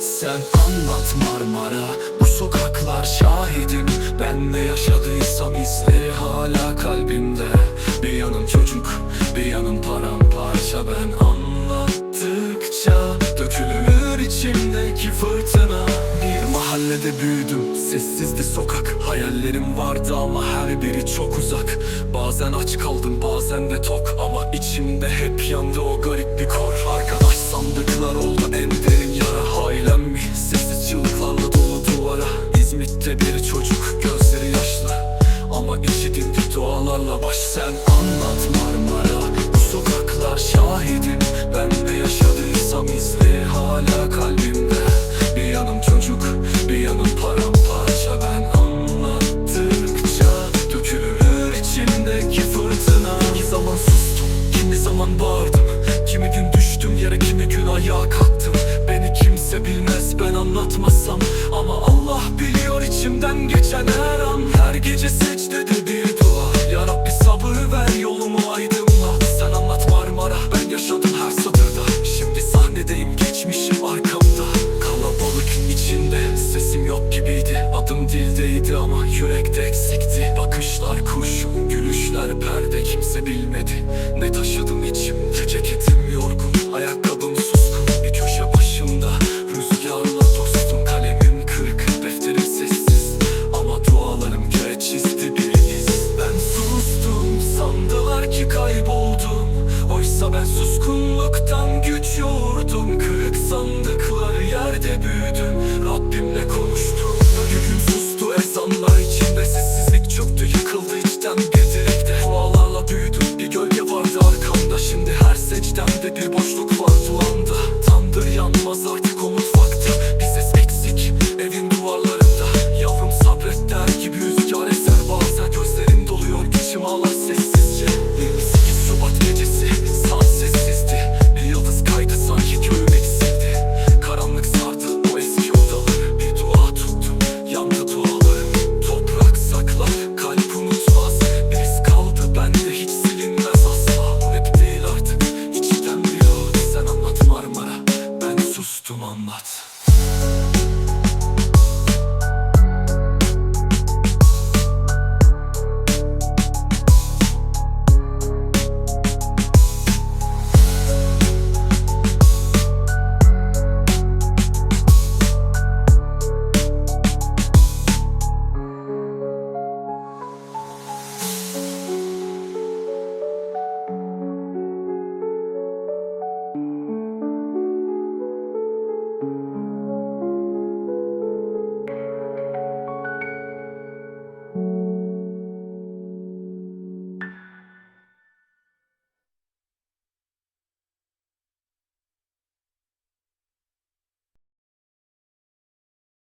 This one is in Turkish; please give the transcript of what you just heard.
Sen anlat Marmara Bu sokaklar şahidim. Ben ne yaşadıysam izleri hala kalbimde. Bir yanım çocuk Bir yanım paramparça. Ben anlattıkça Dökülür içimdeki fırtına. Bir mahallede büyüdüm Sessizdi sokak. Hayallerim vardı ama her biri çok uzak. Bazen aç kaldım bazen de tok. Ama içimde hep yandı o garip bir kor. Arkadaş sandıklar oldu dualarla baş Sen anlat Marmara Bu sokaklar şahidim Ben de yaşadıysam izleri hala kalbimde. Bir yanım çocuk bir yanım paramparça. Ben anlattıkça dökülür içimdeki fırtına. Kimi zaman sustum kimi zaman bağırdım. Kimi gün düştüm yere kimi gün ayağa kalktım. Beni kimse bilmez ben anlatmazsam Ama Allah biliyor içimden geçen her an. Her gece secdede bir dildeydi ama yürekte eksikti. Bakışlar kurşun, gülüşler perde kimse bilmedi. Ne taşıdım içimde ceketim yorgun, ayakkabım suskun. Bir köşe başımda rüzgarla dostum. Kalemim kırık Defterim sessiz. Ama dualarım göğe çizdi bir iz. Ben sustum sandılar ki kayboldum. Oysa ben suskunluktan güç yoğurdum kırık sandım comment